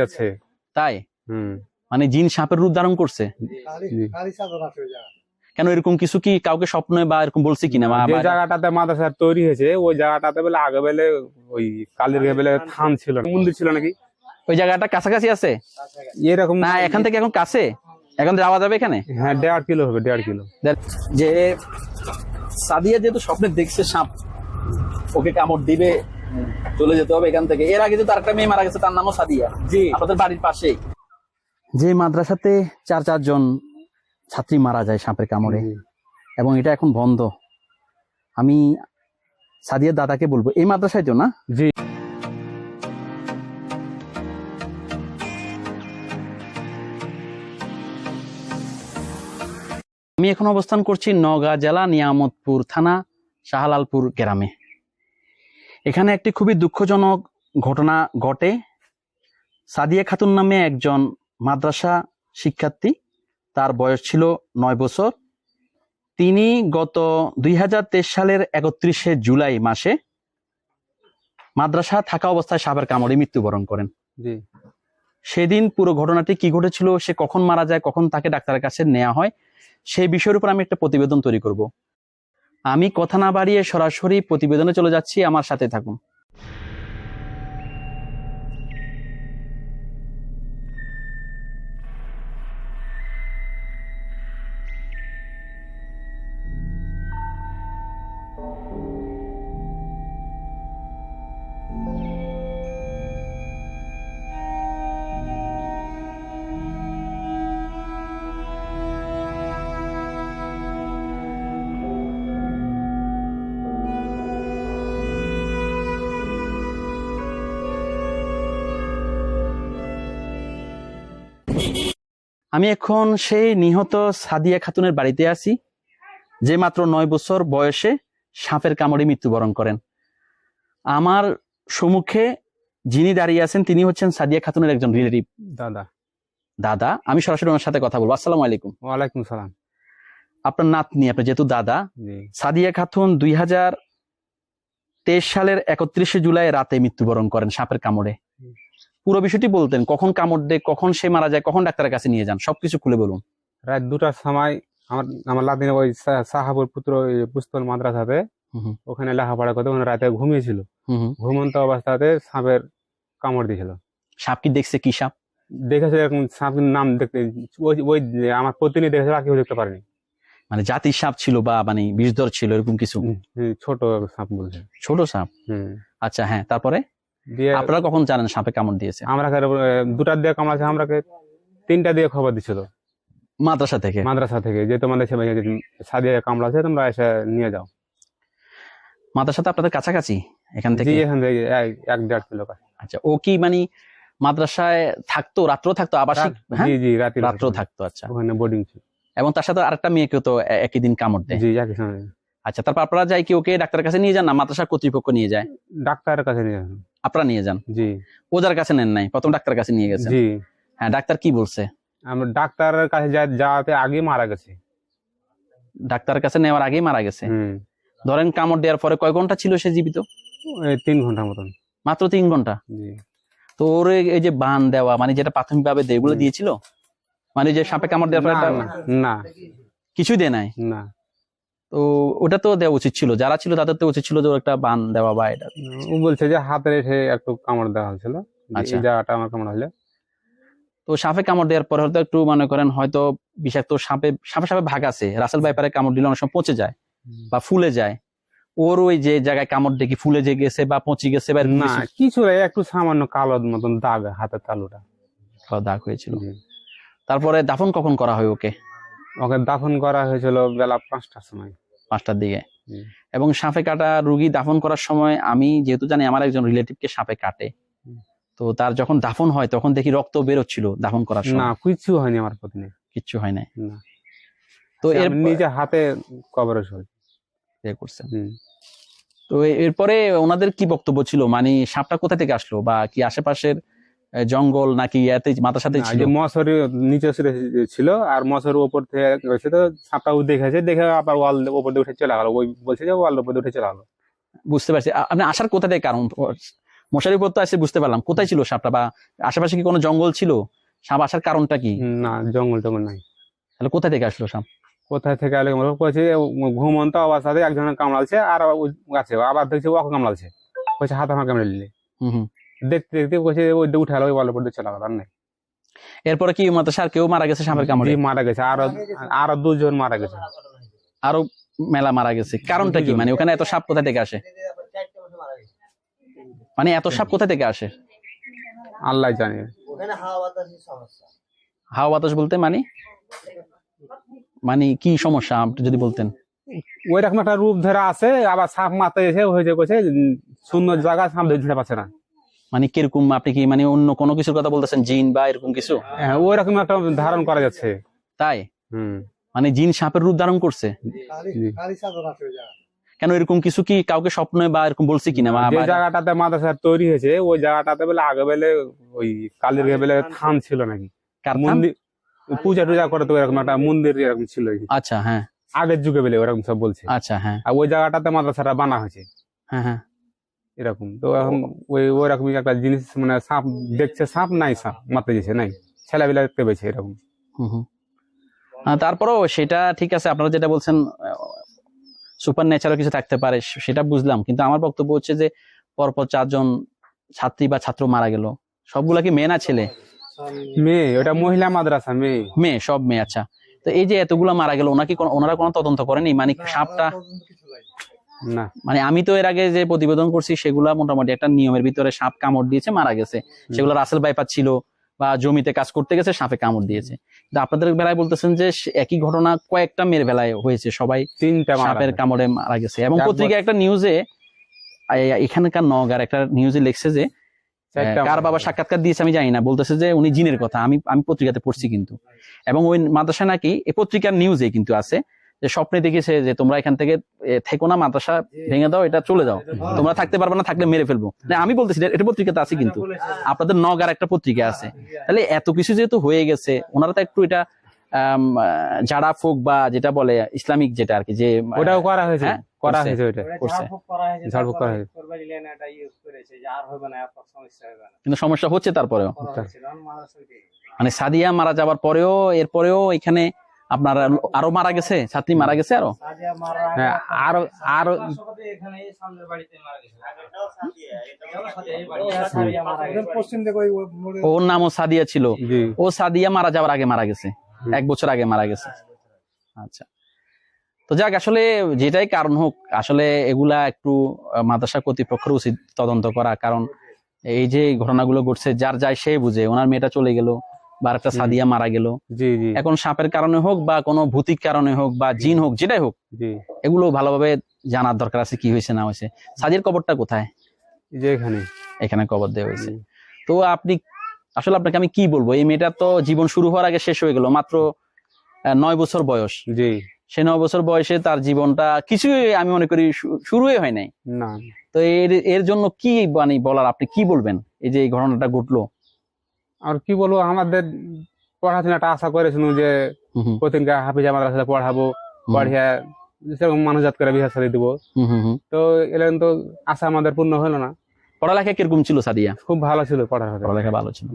যাচ্ছে। তাই? মানে জিন সাপের রূপ ধারণ করছে? কেন এরকম কিছু কি কাউকে স্বপ্নে বা এরকম বলছে কিনা? যে জায়গাটাতে মাদ্রাসা তৈরি হয়েছে ওই জায়গাটাতে বলে আগে বেলে ওই কালির বেলে থান ছিল না, মন্দির ছিল নাকি? ওই জায়গাটা কাছাকাছি আছে? এরকম না এখান থেকে এখন কাছে? এখন যাওয়া যাবে এখানে? হ্যাঁ দেড় কিলো হবে দেড় কিলো। যে সাদিয়া যেহেতু স্বপ্নে দেখছে সাপ ওকে কামড় দিবে চলে যেতে হবে এখান থেকে। এর আগে যে তার একটা মেয়ে মারা গেছে তার নামও সাদিয়া। জি। আপনাদের বাড়ির পাশে যে মাদ্রাসাতে চার চারজন ছাত্রী মারা যায় সাপের কামড়ে এবং এটা এখন বন্ধ। আমি সাদিয়ার দাদাকে বলব এই মাদ্রাসায় তো না? জি। আমি এখন অবস্থান করছি নওগাঁ জেলা নিয়ামতপুর থানা শাহলালপুর গ্রামে। এখানে একটি খুবই দুঃখজনক ঘটনা ঘটে। সাদিয়া খাতুন নামে একজন মাদ্রাসা শিক্ষার্থী তার বয়স ছিল নয় বছর। তিনি গত দুই হাজার তেইশ সালের একত্রিশে জুলাই মাসে মাদ্রাসা থাকা অবস্থায় সাপের কামড়ে মৃত্যুবরণ করেন। সেদিন পুরো ঘটনাটি কি ঘটেছিল সে কখন মারা যায় কখন তাকে ডাক্তারের কাছে নেওয়া হয় সেই বিষয়ের উপর আমি একটা প্রতিবেদন তৈরি করব। আমি কথা না বাড়িয়ে সরাসরি প্রতিবেদনে চলে যাচ্ছি আমার সাথে থাকুন। আমি এখন সেই নিহত সাদিয়া খাতুনের বাড়িতে আছি যে মাত্র নয় বছর বয়সে সাপের কামড়ে মৃত্যুবরণ করেন। আমার সম্মুখে যিনি দাঁড়িয়ে আছেন তিনি হচ্ছেন সাদিয়া খাতুনের একজন রিলেটিভ। দাদা। দাদা আমি সরাসরি ওনার সাথে কথা বলব। আসসালামু আলাইকুম। ওয়ালাইকুম সালাম। আপনার নাতনি আপনার যেহেতু দাদা সাদিয়া খাতুন দুই হাজার তেইশ সালের একত্রিশে জুলাই রাতে মৃত্যুবরণ করেন সাপের কামড়ে। পুরো বিষয়টি বলতেন কখন কামড় দেয় কখন সে মারা যায় কখন ডাক্তারের কাছে নিয়ে যান সবকিছু খুলে বলুন। রাত দুটার সময় আমার আমার লাদিন ওই সাহাবুর পুত্র পুস্তল মাদ্রাসাতে ওখানে লেখাপড়া করতে ওখানে রাতে ঘুমিয়েছিল। ঘুমন্ত অবস্থাতে সাপের কামড় দিয়েছিল। সাপ কি দেখছে কি সাপ? দেখেছে এরকম সাপের নাম দেখতে ওই ওই আমার পত্নী দেখেছে আর কেউ দেখতে পারেনি। মানে জাতির সাপ ছিল বা মানে বিষধর ছিল এরকম কিছু? ছোট সাপ বলছে। ছোট সাপ? হুম। আচ্ছা হ্যাঁ তারপরে? আপনারা কখন জানেন সাপে কামড় দিয়েছে? আমরা দুটার দিয়ে কামড়াছে আমরাকে তিনটা দিয়ে খবর দিছিল। মাদ্রাসা থেকে? মাদ্রাসা থেকে যে তোমাদের সাদিয়া কামড়াছে তোমরা এসে নিয়ে যাও। মাদ্রাসাতে আপনাদের কাছাকাছি এখান থেকে? এখান থেকে এক- দেড় কিলো আচ্ছা ও কি মানে মাদ্রাসায় থাকতো রাত্র থাকতো আবাসিক? হ্যাঁ? জি জি রাতে রাত্র থাকতো আচ্ছা। ওখানে বোর্ডিং ছিল। এবং তার সাথে আরেকটা মেয়েকে তো একই দিন কামড় দেয়। জি একই সঙ্গে। আচ্ছা তারপর আপনারা যাই কি ওকে ডাক্তারের কাছে নিয়ে যান না মাদ্রাসা কর্তৃপক্ষ নিয়ে যায়? ডাক্তারের কাছে নিয়ে আসুন আপনারা নিয়ে যান। জি। ওজার কাছে নেন নাই প্রথম ডাক্তারের কাছে নিয়ে গেছেন। জি। হ্যাঁ ডাক্তার কি বলছে? আমরা ডাক্তারের কাছে যাওয়াতে আগে মারা গেছে। ডাক্তারের কাছে নেওয়ার আগেই মারা গেছে। ধরেন কামড় দেওয়ার পরে কয় ঘণ্টা ছিল সে জীবিত? তিন ঘণ্টার মতন। মাত্র তিন ঘণ্টা? তো ওর এই- যে বান দেওয়া মানে যেটা প্রাথমিক ভাবে দেয় এগুলো দিয়েছিল? মানে যে সাপে কামড় দেওয়ার পরে না। কিছুই দেয় নাই? না। তো ওটা তো দেওয়া উচিত ছিল। যারা ছিল তাদের তো উচিত ছিল যে ওর একটা বান দেওয়া বা এটা। ও বলছে যে হাতে এসে একটু কামড় দেওয়া হয়েছিল আচ্ছা। জায়গাটা আমার কামড় হলে। তো সাপে কামড় দেওয়ার পরে হয়তো একটু মনে করেন হয়তো বিষাক্ত সাপে সাপে সাপে ভাগ আছে। রাসেল বাইপারে কামড় দিলে অনেক সময় পচে যায় বা ফুলে যায়। ওর ওই যে জায়গায় কামড় দেখি ফুলে যে গেছে বা পচে গেছে বা না কিছু একটু সামান্য কালো মতন দাগ হাতের তালুটা। দাগ হয়েছিল। তারপরে দাফন কখন করা হয় ওকে? ওকে দাফন করা হয়েছিল বেলা পাঁচটার সময়। পাঁচটার দিকে। এবং সাপে কাটা রুগী দাফন করার সময় আমি যেহেতু জানি আমার একজন রিলেটিভকে সাপে কাটে। তো তার যখন দাফন হয় তখন দেখি রক্ত বেরোচ্ছিল দাফন করার সময়। না কিছু হয়নি আমার পত্নী কিচ্ছু হয় নাই। না। তো এর নিজে হাতে হয়েছে ইয়ে করছেন হুম। তো এরপরে ওনাদের কি বক্তব্য ছিল? মানে সাপটা কোথা থেকে আসলো? বা কি আশেপাশের জঙ্গল নাকি এতে মাথার সাথে ছিল? মশারি নিচে ছিল আর মশারির উপর থেকে তো সাপটা দেখেছে দেখে আবার ওয়াল উপর দিয়ে উঠে চলে গেলো। ওই বলছে যে ওয়াল উপর দিয়ে উঠে চলে গেলো। বুঝতে পারছি। আপনি আসার কোথা থেকে কারণ? মশারির উপর তো এসে বুঝতে পারলাম। কোথায় ছিল সাপটা? বা আশেপাশে কি কোনো জঙ্গল ছিল? সাপ আসার কারণটা কি? না জঙ্গল টঙ্গল নাই। তাহলে কোথা থেকে আসলো সাপ? কোথায় থেকে আলে আমরা কইছে ঘুমন্ত অবস্থাতে একজনের কামড়ালছে আর গাছে। আবার দেখছে ওকে কামড়ালছে কইছে হাত আমার কামড়ে নিলে হুম হুম। দেখতে দেখতে কইছে ওই দিয়ে উঠালো ওই বলে পড়তে চলে গেল আর নাই। এরপরে কি মাদ্রাসার কেউ মারা গেছে সাপের কামড়ে? মারা গেছে। আরও আরও দুজন মারা গেছে। আরও মেলা মারা গেছে। কারণটা কি? মানে ওখানে এত সাপ কোথা থেকে আসে? মানে এত সাপ কোথা থেকে আসে? আল্লাহ জানে। ওখানে হাওয়া বাতাসের সমস্যা। হাওয়া বাতাস বলতে মানে? মানে কি সমস্যা আপনি যদি বলতেন? ওই রকম একটা রূপ ধরে আছে আবার সাপ মাথায় এসে হয়েছে কইছে উম, সুন্দর জায়গা সাপ ধরে পাচ্ছে না। মানে কীরকম আপনি কি মানে অন্য কোনো কিছুর কথা বলতেছেন? জিন বা এরকম কিছু? হ্যাঁ, ওই রকম একটা ধারণ করা যাচ্ছে। তাই? হুম। মানে জিন সাপের রূপ ধারণ করছে? কেন এরকম কিছু কি কাউকে স্বপ্নে বা এরকম বলছি কিনা যে জায়গাটাতে মাদ্রাসা তৈরি হয়েছে ওই জায়গাটাতে বলে আগে বেলে ওই কালীর বেলে থান ছিল নাকি। কার মন্দির পূজা টুজা করে তো এরকম একটা মন্দির এরকম ছিল আচ্ছা হ্যাঁ। আগের যুগে বেলে ওরকম সব বলছে। আচ্ছা হ্যাঁ। আর ওই জায়গাটাতে মাদ্রাসাটা বানা হয়েছে। হ্যাঁ হ্যাঁ। এরকম। তো এখন ওই রকম একটা জিনিস মানে সাপ দেখছে সাপ নাই সাপ মারতে যেছে নাই। ছেলেবেলা দেখতে পেয়েছে এরকম। তারপরেও সেটা ঠিক আছে আপনারা যেটা বলছেন সুপার ন্যাচারাল কিছু থাকতে পারে সেটা বুঝলাম। কিন্তু আমার বক্তব্য হচ্ছে যে পরপর চারজন ছাত্রী বা ছাত্র মারা গেল। সবগুলা কি মেয়ে না ছেলে? মেয়ে ওটা মহিলা মাদ্রাসা মেয়ে। মেয়ে সব মেয়ে আচ্ছা। তো এই যে এতগুলা মারা গেল ওনাকে কোনো- ওনারা কোনো তদন্ত করেনি? মানে সাপটা না। মানে আমি তো এর আগে যে প্রতিবেদন করছি সেগুলা মোটামুটি একটা নিয়মের ভিতরে সাপ কামড় দিয়েছে মারা গেছে। সেগুলো রাসেল বাইপাত ছিল বা জমিতে কাজ করতে গেছে সাপে কামড় দিয়েছে। কিন্তু আপনাদের বেলায় বলতেছেন যে একই ঘটনা কয়েকটা মেয়ের বেলায় হয়েছে সবাই তিনটা সাপের কামড়ে মারা গেছে। এবং পত্রিকা একটা নিউজে এখানকার নগার একটা নিউজে লিখছে যে কার বাবা সাক্ষাৎকার দিয়েছে আমি জানি না বলতেছে যে উনি জিনের কথা। আমি আমি পত্রিকাতে পড়ছি কিন্তু। এবং ওই মাদ্রাসা নাকি এই পত্রিকার নিউজে কিন্তু আছে যে স্বপ্নে দেখেছে যে তোমরা এখান থেকে থেকো না মাদ্রাসা ভেঙে দাও এটা চলে যাও। তোমরা থাকতে পারবে না থাকলে মেরে ফেলব। আমি বলতেছি এটা- পত্রিকাতে আছে কিন্তু। আপনাদের নগার একটা পত্রিকা আছে। তাহলে এত কিছু যেহেতু হয়ে গেছে ওনারা তো একটু এটা ফোক বা যেটা বলে ইসলামিক যেটা আর কি যে ওটাও করা হয়েছে হ্যাঁ, করা হয়েছে ওইটা করছে। ঝাড়ফুঁক করা হয়েছে। কিন্তু সমস্যা হচ্ছে তারপরেও। মানে সাদিয়া মারা যাবার পরেও এরপরেও এখানে আপনার আরও মারা গেছে? ছাত্রী মারা গেছে আরও? হ্যাঁ ওর নামও সাদিয়া ছিল। ও সাদিয়া মারা যাওয়ার আগে মারা গেছে। এক বছর আগে মারা গেছে। আচ্ছা। তো যাক আসলে যেটাই কারণ হোক আসলে এগুলা একটু মাদ্রাসা কর্তৃপক্ষের উচিত তদন্ত করা। কারণ এই যে ঘটনাগুলো ঘটছে যার যায় সে বুঝে। ওনার মেয়েটা চলে গেল। বা একটা সাদিয়া মারা গেল। এখন সাপের কারণে হোক বা কোনো ভূতিক কারণে হোক বা জিন হোক যেটাই হোক এগুলো ভালোভাবে জানার দরকার আছে কি হয়েছে না হয়েছে। সাদিয়ার কবরটা কোথায়? যে এখানে। এখানে কবর দেওয়া হয়েছে। তো আপনি আসলে আপনাকে আমি কি বলব? এই মেয়েটার তো জীবন শুরু হওয়ার আগে শেষ হয়ে গেল মাত্র নয় বছর বয়স। জি। সে নয় বছর বয়সে তার জীবনটা কিছুই আমি মনে করি শুরুই হয় নাই। না। তো এর এর জন্য কি মানে বলার আপনি কি বলবেন? এই যে এই ঘটনাটা ঘটলো। আর কি বলব আমাদের পড়াশোনাটা আশা করেছিল যে প্রতিদিনকে হাফিজা মাদ্রাসাতে পড়াবো হুম, পড়িয়া সেরকম মানুষ জাত করে বিহার সাথে দিব। তো এলেন তো আশা আমাদের পূর্ণ হলো না। পড়ালেখা কীরকম ছিল সাদিয়া? খুব ভালো ছিল পড়ার পড়ালেখা ভালো ছিল।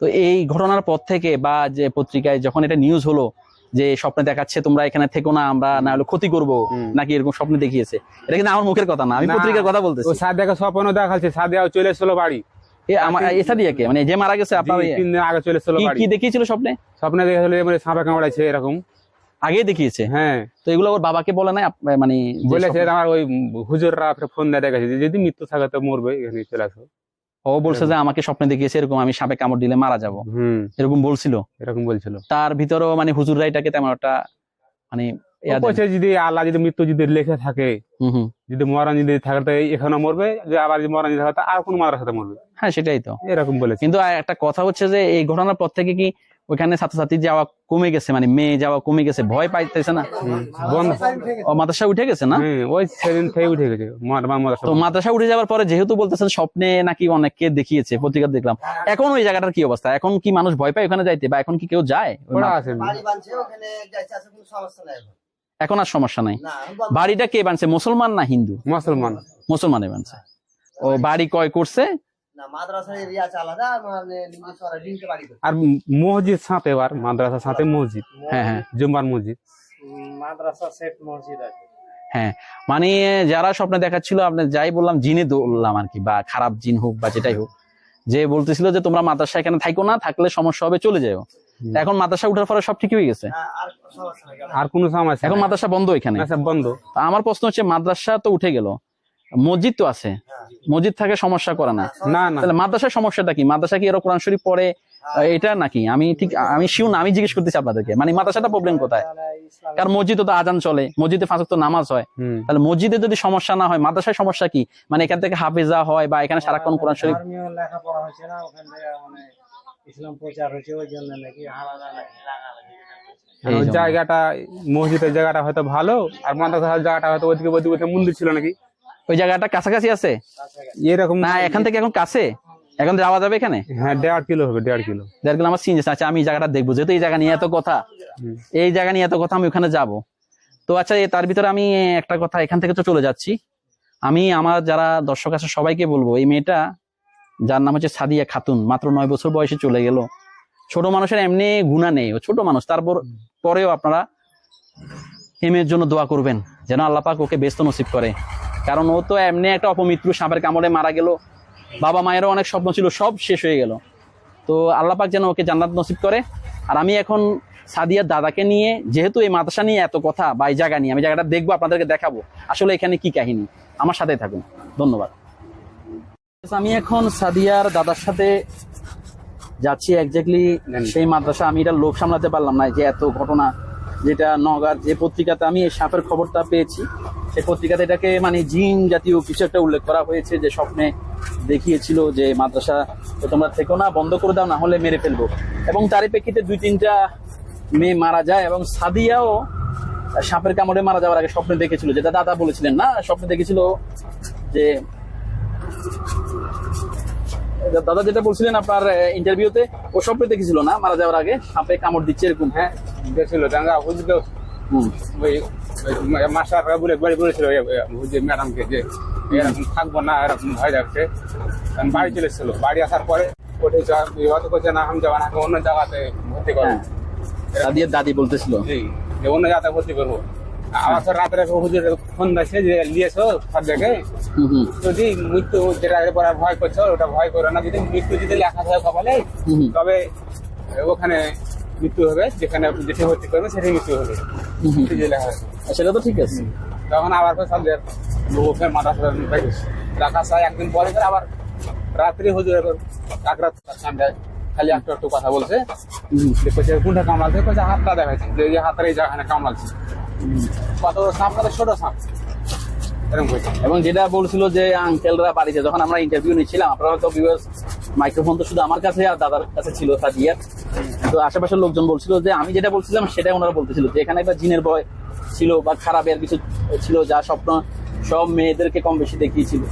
তো এই ঘটনার পর থেকে বা যে পত্রিকায় যখন এটা নিউজ হলো যে স্বপ্নে দেখাচ্ছে তোমরা এখানে থেকো না আমরা না হলে ক্ষতি করব নাকি এরকম স্বপ্নে দেখিয়েছে? এটা কিন্তু আমার মুখের কথা না আমি পত্রিকার কথা বলতেছি। সাদিয়াকে স্বপ্ন দেখাচ্ছে সাদিয়া চলে এসেছিল বাড়ি। এ আমার এ মানে যে মারা গেছে আপনার তিন দিন আগে চলে এসেছিল কি দেখিয়েছিল স্বপ্নে? স্বপ্নে দেখেছিল মানে সাপে কামড়াইছে এরকম। আগেই দেখিয়েছে? হ্যাঁ। তো এগুলো ওর বাবাকে বলে নাই? মানে বলেছে আমার ওই হুজুররা ফোন দিয়ে দেখেছে যদি মৃত্যু থাকে তো মরবে এখানে চলে আসো। ও বলছে যে আমাকে স্বপ্নে দেখিয়েছে এরকম আমি সাপে কামড় দিলে মারা যাব। এরকম বলছিল। এরকম বলছিল। তার ভিতরেও মানে হুজুররা এটাকে তেমন একটা মানে। বলছে যদি আল্লাহ যদি মৃত্যু যদি লেখে থাকে হুম হুম। যদি মরণ যদি থাকে তো এখানে মরবে যে আবার যদি মরণ যদি থাকে আর কোন মারার সাথে মরবে। হ্যাঁ সেটাই তো। এরকম বলেছে। কিন্তু একটা কথা হচ্ছে যে এই ঘটনার পর থেকে কি ওইখানে ছাত্রছাত্রী যাওয়া কমে গেছে? মানে মেয়ে যাওয়া কমে গেছে ভয় পাইতেছে না? ও মাদ্রাসা উঠে গেছে না? ওই সেদিন থেকে উঠে গেছে মার- মার- মাদ্রাসা তো মাদ্রাসা উঠে যাওয়ার পরে যেহেতু বলতেছেন স্বপ্নে নাকি অনেককে দেখিয়েছে পত্রিকা দেখলাম। এখন ওই জায়গাটার কি অবস্থা? এখন কি মানুষ ভয় পায় ওখানে যাইতে? বা এখন কি কেউ যায় আছে। এখন আর সমস্যা নাই। বাড়িটা কে বানছে মুসলমান না হিন্দু? মুসলমান। মুসলমানে বানছে। ও বাড়ি ক্রয় করছে? মানে আর মসজিদ সাথে এবার মাদ্রাসার সাথে মসজিদ। হ্যাঁ হ্যাঁ। জুম্বার মসজিদ। মাদ্রাসা সেট মসজিদ আছে। হ্যাঁ মানে যারা স্বপ্নে দেখাচ্ছিল আপনি যাই বললাম জিনে দৌড়লাম আর কি বা খারাপ জিন হোক বা যেটাই হোক যে বলতেছিল যে তোমরা মাদ্রাসা এখানে থাকো না থাকলে সমস্যা হবে চলে যাও। এখন মাদ্রাসা উঠার পরে সব ঠিক হয়ে গেছে। হ্যাঁ, আর কোনো? সমস্যা এখন। মাদ্রাসা বন্ধ এখানে। বন্ধ। তা আমার প্রশ্ন হচ্ছে মাদ্রাসা তো উঠে গেল। মসজিদ তো আছে। মসজিদ থাকে সমস্যা করে না। না না। তাহলে মাদ্রাসার সমস্যাটা কি? মাদ্রাসা কি এরা কোরআন শরীফ পড়ে? এটা নাকি? আমি ঠিক আমি শিও না আমি জিজ্ঞেস করতেছি আপনাদেরকে। মানে মাদ্রাসাটা প্রবলেম কোথায়? কারণ মসজিদে তো আজান চলে মসজিদে ফাঁসক তো নামাজ হয়। তাহলে মসজিদে যদি সমস্যা না হয় মাদ্রাসায় সমস্যা কি? মানে এখান থেকে হাফেজা হয় বা এখানে সারাক্ষণ কোরআন শরীফ ইসলাম প্রচার হচ্ছে ওই জন্য নাকি আলাদা নাকি ওই জায়গাটা মসজিদের জায়গাটা হয়তো ভালো আর মাদ্রাসার জায়গাটা হয়তো ওইদিকে ওইদিকে ওইদিকে মন্দির ছিল নাকি? ওই জায়গাটা কাছাকাছি আছে? এরকম না এখান থেকে এখন কাছে? এখন যাওয়া যাবে এখানে? হ্যাঁ দেড় কিলো হবে দেড় কিলো। দেড় কিলো আমার সিনজেস আচ্ছা আমি এই জায়গাটা দেখব। যেহেতু এই জায়গা নিয়ে এত কথা এই জায়গা নিয়ে এত কথা আমি ওখানে যাব। তো আচ্ছা তার ভিতরে আমি একটা কথা এখান থেকে তো চলে যাচ্ছি। আমি আমার যারা দর্শক আছে সবাইকে বলব এই মেয়েটা যার নাম হচ্ছে সাদিয়া খাতুন, মাত্র নয় বছর বয়সে চলে গেল। ছোট মানুষের এমনি গুণা নেই, ও ছোট মানুষ। তারপর পরেও আপনারা মেয়ের জন্য দোয়া করবেন, যেন আল্লাপাক ওকে ব্যস্ত নসিব করে। কারণ ও তো এমনি একটা অপমৃত্যু, সাপের কামড়ে মারা গেল। বাবা মায়েরও অনেক স্বপ্ন ছিল, সব শেষ হয়ে গেল। তো আল্লাপাক যেন ওকে জান্নাত নসিব করে। আর আমি এখন সাদিয়ার দাদাকে নিয়ে, যেহেতু এই মাদ্রাসা নিয়ে এত কথা বা এই জায়গা নিয়ে, আমি জায়গাটা দেখব, আপনাদেরকে দেখাবো। আসলে এখানে কি কাহিনী? আমার সাথে থাকুন। ধন্যবাদ। আমি এখন সাদিয়ার দাদার সাথে যাচ্ছি একজাক্টলি সেই মাদ্রাসা। আমি এটা লোভ সামলাতে পারলাম না যে এত ঘটনা যেটা নগার যে পত্রিকাতে আমি এই সাপের খবরটা পেয়েছি সেই পত্রিকাতে এটাকে মানে জিন জাতীয় কিছু একটা উল্লেখ করা হয়েছে যে স্বপ্নে দেখিয়েছিল যে মাদ্রাসা তো তোমরা থেকো না বন্ধ করে দাও না হলে মেরে ফেলব। এবং তারই প্রেক্ষিতে দুই তিনটা মেয়ে মারা যায় এবং সাদিয়াও সাপের কামড়ে মারা যাওয়ার আগে স্বপ্নে দেখেছিল। যেটা দাদা বলেছিলেন না? স্বপ্নে দেখেছিল যে দাদা যেটা বলছিলেন আপনার ইন্টারভিউতে ও স্বপ্নে দেখেছিল না মারা যাওয়ার আগে? সাপে কামড় দিচ্ছে এরকম? হ্যাঁ গেছিল ডাঙ্গা বুঝলো মাস্টাররা বলে বাড়ি বলেছিল যে ম্যাডামকে যে এরকম থাকব না এরকম ভয় যাচ্ছে বাড়ি চলে এসেছিল বাড়ি আসার পরে ওঠে হয়তো করছে না আমি যাব না অন্য জায়গাতে ভর্তি করব। হ্যাঁ। দাদি বলতেছিল। জি অন্য জায়গাতে ভর্তি করব। আবার তো রাত্রে হুজুর ফোন দিয়েছে যে সব হুম হুম। যদি মৃত্যু যেটা আর ভয় করছ ওটা ভয় করো না। যদি মৃত্যু যদি লেখা থাকে কপালে। তবে ওখানে মৃত্যু হবে যেখানে যেটি ভর্তি করবে সেটাই মৃত্যু হবে। আছে। সেটা তো ঠিক আছে। তখন আবার ফের সন্ধ্যের লোকের মাথা রাখা চাই একদিন পরে আবার রাত্রি হুজুর এক রাত সামনে খালি একটু একটু কথা বলছে। কোনটা কামড়াচ্ছে কইছে হাতটা দেখাচ্ছে যে হাতের এই জায়গাখানে কামড়াচ্ছে। কত সাপ কত ছোট সাপ। এবং যেটা বলছিল যে আঙ্কেলরা বাড়িতে যখন আমরা ইন্টারভিউ নিচ্ছিলাম আপনারা তো ভিউয়ার্স মাইক্রোফোন তো শুধু আমার কাছে আর দাদার কাছে ছিল সাদিয়ার তো আশেপাশের লোকজন বলছিল যে আমি যেটা বলছিলাম সেটাই ওনারা বলতেছিল যে এখানে একটা জিনের ভয় ছিল বা খারাপ এর কিছু ছিল যা স্বপ্ন সব মেয়েদেরকে কম বেশি দেখিয়েছিল।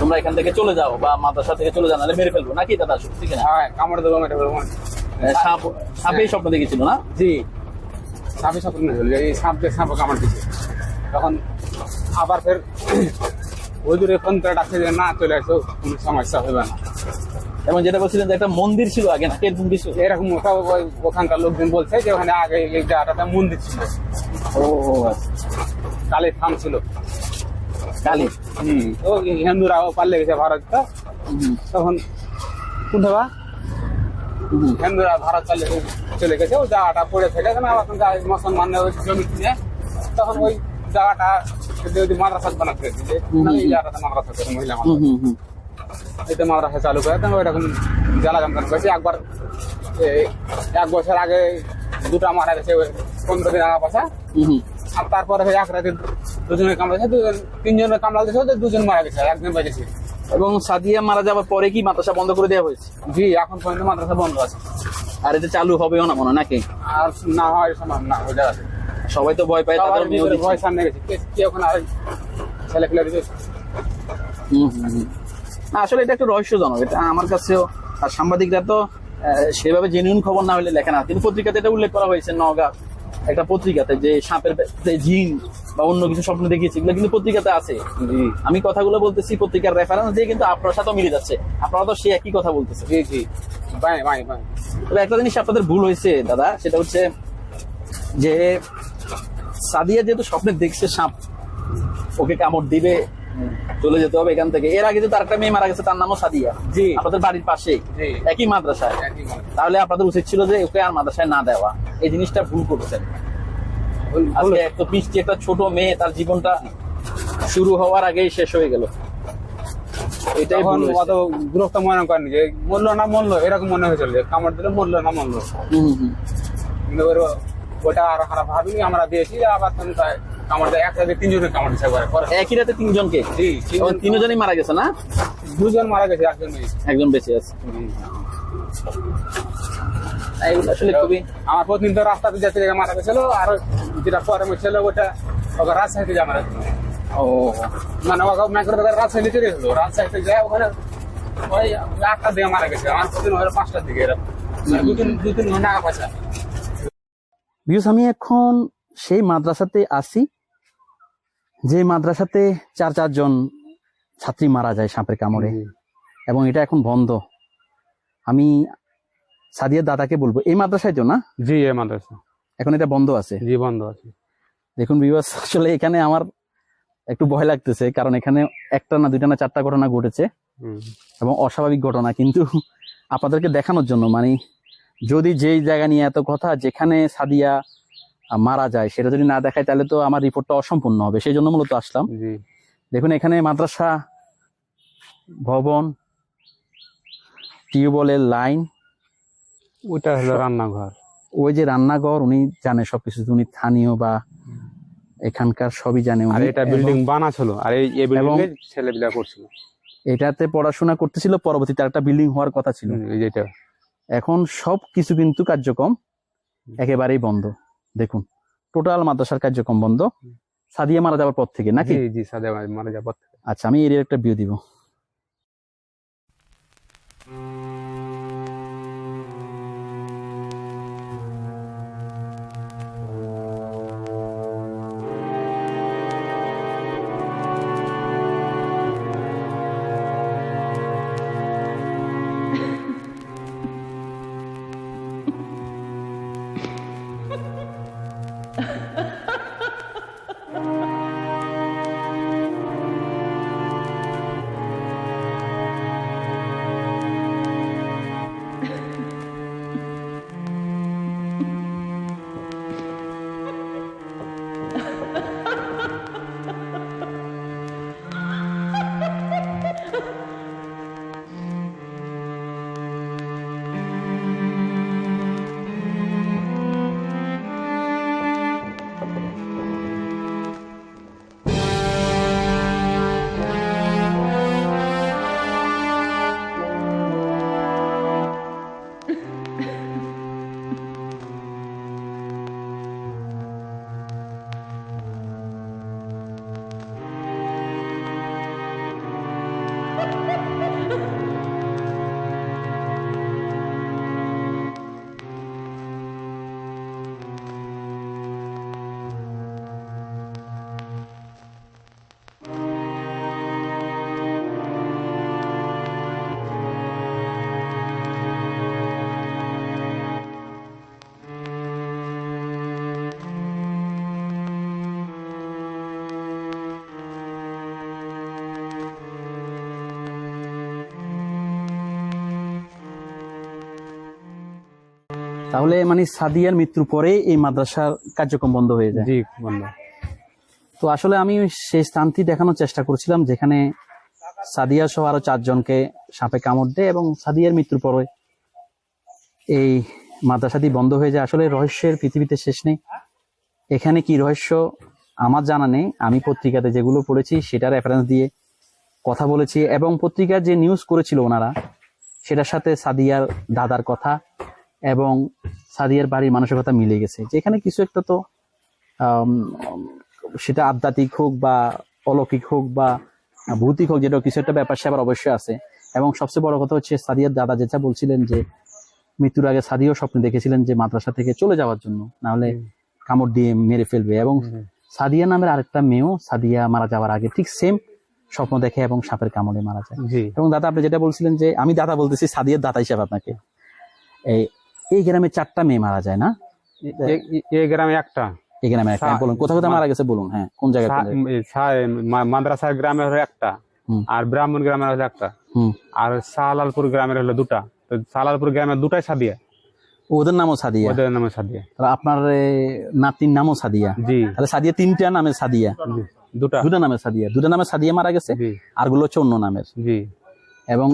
তোমরা এখান থেকে চলে যাও বা মাদ্রাসা থেকে চলে যাও নাহলে মেরে ফেলব। নাকি দাদা সত্যি কিনা হ্যাঁ কামড় দেবো মেটে দেবো সাপ সাপেই স্বপ্ন দেখেছিল না? জি। সাপে সাপ হল এই সাপ সাপ কামড় দিচ্ছে তখন আবার ফের হুজুরে ফোন করে ডাকছে যে না চলে আসো কোনো সমস্যা হবে না। এবং যেটা বলছিলেন যে একটা মন্দির ছিল আগে নাকি এরকম কিছু? এরকম ওখানকার লোকজন বলছে যে ওখানে আগে এই জায়গাটাতে মন্দির ছিল। ও আচ্ছা। কালী থাম ছিল। কালী? হম তো হিন্দুরাও পাল্লে গেছে ভারতটা। তখন কোনটা। হিন্দুরা ভারত পাল্লে চলে গেছে ওই জায়গাটা পড়ে থেকে। এখন মুসলমানের ওই জমি কিনে তখন ওই জায়গাটা যদি মাদ্রাসা বানাতে দিয়েছে এই জায়গাটাতে মাদ্রাসা করে মহিলা হুম মাদ্রাসা চালু করে তখন ওইরকম জ্বালা যন্ত্রণা করেছে। একবার এক বছর আগে দুটা মারা গেছে পনেরো দিন আগা পাশা। আর তারপরে এক রাতে দুজনে কামড়াছে দুজন তিনজনের কামড়াচ্ছে ওদের দুজন মারা গেছে একজন বেঁচেছে। এবং সাদিয়া মারা যাওয়ার পরে কি মাদ্রাসা বন্ধ করে দেওয়া হয়েছে? জি এখন পর্যন্ত মাদ্রাসা বন্ধ আছে। আর এটা চালু হবেও না মনে নাকি? আর না হয় সম্ভব না ওই জায়গাতে সবাই তো ভয় পায় তাদের ভিতরে ভয় সামনে গেছে। কে- কে ওখানে আর ছেলে পেলে দিতে হুম। না আসলে এটা একটু রহস্যজনক। এটা আমার কাছেও আর সাংবাদিকরা তো সেভাবে জেনুইন খবর না হলে লেখে না। কিন্তু পত্রিকাতে এটা উল্লেখ করা হয়েছে নওগাঁ। একটা পত্রিকাতে যে সাপের যে জিন বা অন্য কিছু স্বপ্ন দেখিয়েছি এগুলো কিন্তু পত্রিকাতে আছে। আমি কথাগুলো বলতেছি পত্রিকার রেফারেন্স দিয়ে কিন্তু আপনার সাথেও মিলে যাচ্ছে। আপনারা তো সে একই কথা বলতেছে জি জি। বাই বাই বাই তবে একটা জিনিস আপনাদের ভুল হয়েছে দাদা সেটা হচ্ছে যে সাদিয়া যেহেতু স্বপ্নে দেখছে সাপ ওকে কামড় দিবে চলে যেতে হবে এখান থেকে। এর আগে যে তার একটা মেয়ে মারা গেছে তার নামও সাদিয়া। জি। আপনাদের বাড়ির পাশে একই মাদ্রাসায়। তাহলে আপনাদের উচিত ছিল যে ওকে আর মাদ্রাসায় না দেওয়া। এই জিনিসটা ভুল করছেন। আজকে এত মিষ্টি একটা ছোট মেয়ে তার জীবনটা শুরু হওয়ার আগেই শেষ হয়ে গেল। এটাই অত গুরুত্ব মনে করেনি যে মরলো না মরলো এরকম মনে হয়েছিল যে কামড় দিলে মরলো না মরলো। কিন্তু ওটা আর খারাপ ভাবিনি আমরা দিয়েছি আবার কামড় দেয় একসাথে তিনজনের কামড় দিচ্ছে একবারে একই রাতে তিনজনকে? তিনজনই মারা গেছে না? দুজন মারা গেছে একজন একজন বেঁচে আছে। এগুলো আসলে খুবই আমার প্রতিদিন তো রাস্তাতে যেতে যেতে মারা গেছিল আর যেটা পরে ছিল ওটা ওকে রাজশাহীতে যা মারা ও। মানে ওকে ম্যাকড়ে থেকে রাজশাহী চলে গেছিল রাজশাহীতে যায় ওখানে ওই আটটার দিকে মারা গেছে আমার প্রতিদিন হয় পাঁচটার দিকে এরকম। মানে দু তিন দু তিন ঘণ্টা পয়সা বিকজ আমি এখন সেই মাদ্রাসাতে আসি যে মাদ্রাসাতে চার চারজন ছাত্রী মারা যায় সাপের কামড়ে। এবং এটা এখন বন্ধ। আমি সাদিয়ার দাদাকে বলব। এই মাদ্রাসায় তো না? জি এ মাদ্রাসা। এখন এটা বন্ধ আছে। জি বন্ধ আছে। দেখুন বিবাস আসলে এখানে আমার একটু ভয় লাগতেছে কারণ এখানে একটা না দুইটা না চারটা ঘটনা ঘটেছে। এবং অস্বাভাবিক ঘটনা কিন্তু আপনাদেরকে দেখানোর জন্য মানে যদি যেই জায়গা নিয়ে এত কথা যেখানে সাদিয়া মারা যায় সেটা যদি না দেখায় তাহলে তো আমার রিপোর্টটা অসম্পূর্ণ হবে। সেই জন্য মূলত আসলাম। দেখুন এখানে মাদ্রাসা ভবন টিউবওয়েলের লাইন ওটা হলো রান্নাঘর। ওই যে রান্নাঘর উনি জানে সবকিছু উনি স্থানীয় বা এখানকার সবই জানে আর এটা বিল্ডিং বানা ছিল আর এই এই বিল্ডিং এ ছেলেপিলা করছিল। এটাতে পড়াশোনা করতেছিল পরবর্তীতে একটা বিল্ডিং হওয়ার কথা ছিল। এই যেটা। এখন সব কিছু কিন্তু কার্যক্রম একেবারেই বন্ধ। দেখুন টোটাল মাদ্রাসার কার্যক্রম বন্ধ। সাদিয়া মারা যাওয়ার পর থেকে নাকি? জি জি সাদা মারা যাওয়ার পর থেকে। আচ্ছা আমি এর একটা ভিউ দিব। তাহলে মানে সাদিয়ার মৃত্যুর পরে এই মাদ্রাসার কার্যক্রম বন্ধ হয়ে যায়। জি বন্ধ। তো আসলে আমি সেই স্থানটি দেখানোর চেষ্টা করছিলাম যেখানে সাদিয়া সহ আরও চারজনকে সাপে কামড় দেয় এবং সাদিয়ার মৃত্যুর পরে এই মাদ্রাসাটি বন্ধ হয়ে যায়। আসলে রহস্যের পৃথিবীতে শেষ নেই। এখানে কি রহস্য আমার জানা নেই। আমি পত্রিকাতে যেগুলো পড়েছি সেটা রেফারেন্স দিয়ে কথা বলেছি এবং পত্রিকার যে নিউজ করেছিল ওনারা সেটার সাথে সাদিয়ার দাদার কথা এবং সাদিয়ার বাড়ির মানুষের কথা মিলে গেছে। যেখানে কিছু একটা তো সেটা আধ্যাত্মিক হোক বা অলৌকিক হোক বা ভৌতিক হোক যেটা কিছু একটা ব্যাপার স্যাপার অবশ্যই আছে। এবং সবচেয়ে বড় কথা হচ্ছে সাদিয়ার দাদা যেটা বলছিলেন যে মৃত্যুর আগে সাদিও স্বপ্নে দেখেছিলেন যে মাদ্রাসা থেকে চলে যাওয়ার জন্য। নাহলে কামড় দিয়ে মেরে ফেলবে। এবং সাদিয়া নামের আরেকটা মেয়েও সাদিয়া মারা যাওয়ার আগে ঠিক সেম স্বপ্ন দেখে এবং সাপের কামড়ে মারা যায়। এবং দাদা আপনি যেটা বলছিলেন যে আমি দাদা বলতেছি সাদিয়ার দাদা হিসাবে আপনাকে। এই এই গ্রামে চারটা মেয়ে মারা যায় না? এই গ্রামে একটা। এই গ্রামে একটা। বলুন কোথাও কোথাও মারা গেছে বলুন হ্যাঁ কোন জায়গায় মাদ্রাসার গ্রামে হলো একটা আর ব্রাহ্মণ গ্রামের হলো একটা। আর শাহলালপুর গ্রামের হলো দুটা। তো শাহলালপুর গ্রামের দুটাই সাদিয়া। ওদের নামও সাদিয়া? ওদের নামে সাদিয়া। তাহলে আপনার নাতির নামও সাদিয়া? জি। তাহলে সাদিয়া তিনটা নামে সাদিয়া। দুটা। দুটা নামে সাদিয়া। দুটা নামে সাদিয়া মারা গেছে আরগুলো হচ্ছে অন্য নামের। জি। এবং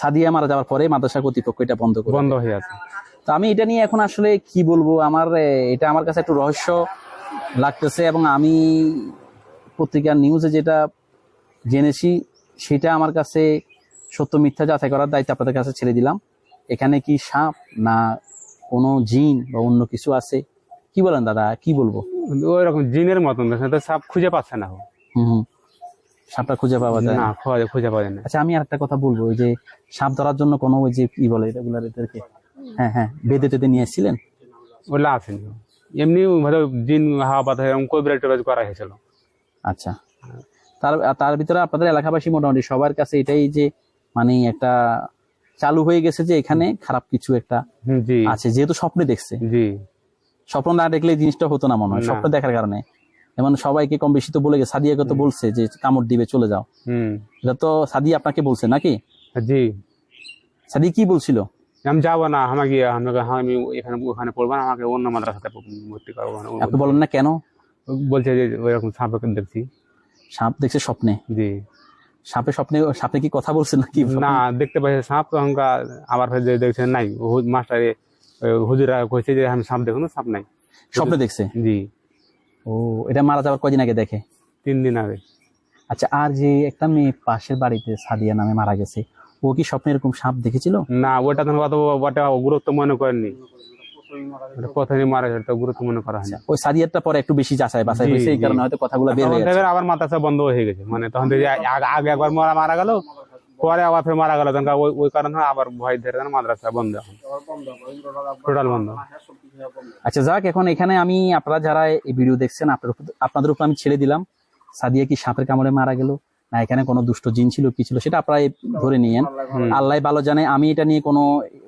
সাদিয়া মারা যাওয়ার পরে মাদ্রাসা কর্তৃপক্ষ এটা বন্ধ করে বন্ধ হয়ে আছে। তো আমি এটা নিয়ে এখন আসলে কি বলব? আমার এটা আমার কাছে একটু রহস্য লাগতেছে এবং আমি পত্রিকার নিউজে যেটা জেনেছি সেটা আমার কাছে সত্য মিথ্যা যাচাই করার দায়িত্ব আপনাদের কাছে ছেড়ে দিলাম। এখানে কি সাপ না কোনো জিন বা অন্য কিছু আছে? কি বলেন দাদা কি বলব? ওই রকম জিনের মতন সাপ খুঁজে পাচ্ছে না। হুম হুম। সাপটা খুঁজে পাওয়া যায় না। খুঁজে পাওয়া যায় না। আচ্ছা আমি আর একটা কথা বলব ওই যে সাপ ধরার জন্য কোনো ওই যে কি বলে এগুলার এদেরকে? হ্যাঁ হ্যাঁ। বেঁধে টেঁধে নিয়ে এসেছিলেন ওগুলো আসেনি এমনি হয়তো জিন হাওয়া বাতাস এরকম কবিরাজ টবিরাজ করা হয়েছিল। আচ্ছা। তার তার ভিতরে আপনাদের এলাকাবাসী মোটামুটি সবার কাছে এটাই যে মানে একটা চালু হয়ে গেছে যে এখানে খারাপ কিছু একটা আছে যেহেতু স্বপ্নে দেখছে। জি। স্বপ্ন না দেখলে জিনিসটা হতো না মনে হয় স্বপ্ন দেখার কারণে। যেমন সবাইকে কম বেশি তো বলে গেছে সাদিয়াকে তো বলছে যে কামড় দিবে চলে যাও। হুম। এটা তো সাদিয়া আপনাকে বলছে নাকি? জি। সাদিয়া কি বলছিল? আমি যাব না আমাকে আমাকে আমি এখানে ওখানে পড়ব না আমাকে অন্য মাদ্রাসাতে ভর্তি করব আপনি বলেন না কেন? বলছে যে ওইরকম সাপ দেখছি। সাপ দেখছে স্বপ্নে? জি। সাপে স্বপ্নে সাপে কি কথা বলছে নাকি? না দেখতে পাইছে সাপ তখনকার আবার ফের দেখছে নাই। মাস্টারে হুজুরা কইছে যে আমি সাপ দেখুন সাপ নাই। স্বপ্নে দেখছে? জি। ও এটা মারা যাওয়ার কদিন আগে দেখে? তিন দিন আগে। আচ্ছা আর যে একটা মেয়ে পাশের বাড়িতে সাদিয়া নামে মারা গেছে ও কি স্বপ্নে এরকম সাপ দেখেছিল? না ওটা তখন অত ওটা গুরুত্ব মনে প্রথমে মারা যায় গুরুত্ব মনে করা হয় ওই সাদিয়ারটা পরে একটু বেশি যাচাই বাছাই হয়েছে এই কারণে হয়তো কথাগুলো বের হয়ে গেছে। আবার মাদ্রাসা বন্ধ হয়ে গেছে। মানে তখন আগে- আগে একবার মারা মারা গেল পরে আবার ফের মারা গেল। তখন ওই ওই কারণে আবার ভয় ধরে মাদ্রাসা বন্ধ এখন। টোটাল বন্ধ। আচ্ছা যাক এখন এখানে আমি আপনারা যারা এই ভিডিও দেখছেন আপনার আপনাদের উপর আমি ছেড়ে দিলাম। সাদিয়া কি সাপের কামড়ে মারা গেল? না এখানে কোনো দুষ্ট জিন ছিল কি ছিল সেটা আপনারা ধরে নিয়েন। আল্লাহ ভালো জানে। আমি এটা নিয়ে কোনো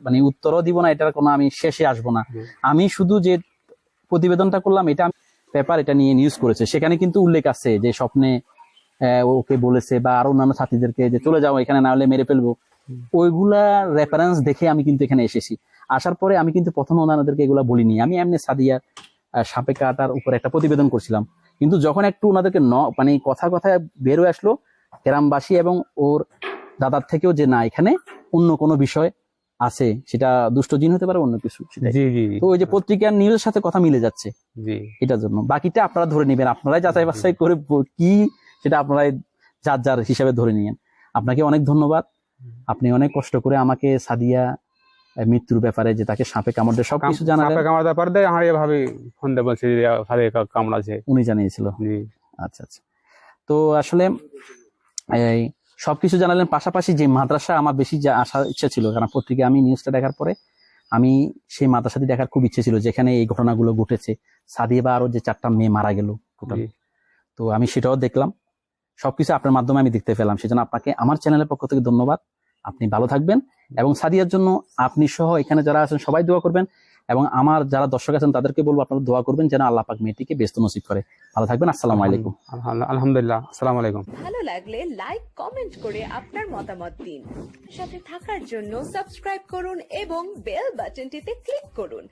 মানে উত্তরও দিব না এটার কোনো আমি শেষে আসব না। আমি শুধু যে প্রতিবেদনটা করলাম এটা পেপার এটা নিয়ে নিউজ করেছে। সেখানে কিন্তু উল্লেখ আছে যে স্বপ্নে ওকে বলেছে বা আরও অন্যান্য ছাত্রীদেরকে যে চলে যাও এখানে না হলে মেরে ফেলব। ওইগুলা রেফারেন্স দেখে আমি কিন্তু এখানে এসেছি। আসার পরে আমি কিন্তু প্রথম ওনাদেরকে এগুলা বলিনি। আমি এমনি সাদিয়া সাপে কাটার উপর একটা প্রতিবেদন করছিলাম। কিন্তু যখন একটু ওনাদেরকে ন মানে কথা কথা বের আসলো গ্রামবাসী এবং ওর দাদার থেকেও যে না এখানে অন্য কোনো বিষয় আছে সেটা দুষ্ট জিন হতে পারে অন্য কিছু। তো ওই যে পত্রিকার নিউজের সাথে কথা মিলে যাচ্ছে। এটার জন্য। বাকিটা আপনারা ধরে নেবেন আপনারাই যাচাই বাছাই করে কি সেটা আপনারাই যার যার হিসাবে ধরে নিয়েন। আপনাকে অনেক ধন্যবাদ। আপনি অনেক কষ্ট করে আমাকে সাদিয়া মৃত্যুর ব্যাপারে যে তাকে সাপে কামড় দেয় সবকিছু জানালেন। সাপে কামড়াতে পারে দেয় আমার এভাবে ফোন দিয়ে বলছে যে সাপে কা- কামড়াছে উনি জানিয়েছিল। আচ্ছা আচ্ছা। তো আসলে এই সবকিছু জানালেন। পাশাপাশি যে মাদ্রাসা আমার বেশি যা আসার ইচ্ছা ছিল কারণ পত্রিকা আমি নিউজটা দেখার পরে আমি সেই মাদ্রাসাটি দেখার খুব ইচ্ছে ছিল যেখানে এই ঘটনাগুলো ঘটেছে। সাদিয়া বা আরও যে চারটা মেয়ে মারা গেল টোটাল। তো আমি সেটাও দেখলাম। সবকিছু আপনার মাধ্যমে আমি দেখতে পেলাম। সেজন্য আপনাকে আমার চ্যানেলের পক্ষ থেকে ধন্যবাদ। আপনি ভালো থাকবেন এবং সাদিয়ার জন্য আপনি সহ এখানে যারা আছেন সবাই দোয়া করবেন। এবং আমার যারা দর্শক আছেন তাদেরকে বলব আপনারা দোয়া করবেন যেন আল্লাহ পাক মেয়েটিকে ব্যস্ত নসিব করে। ভালো থাকবেন আসসালামু আলাইকুম। আলহাম- আলহামদুলিল্লাহ আসসালামু আলাইকুম। ভালো লাগলে লাইক কমেন্ট করে আপনার মতামত দিন। সাথে থাকার জন্য সাবস্ক্রাইব করুন এবং বেল বাটনটিতে ক্লিক করুন।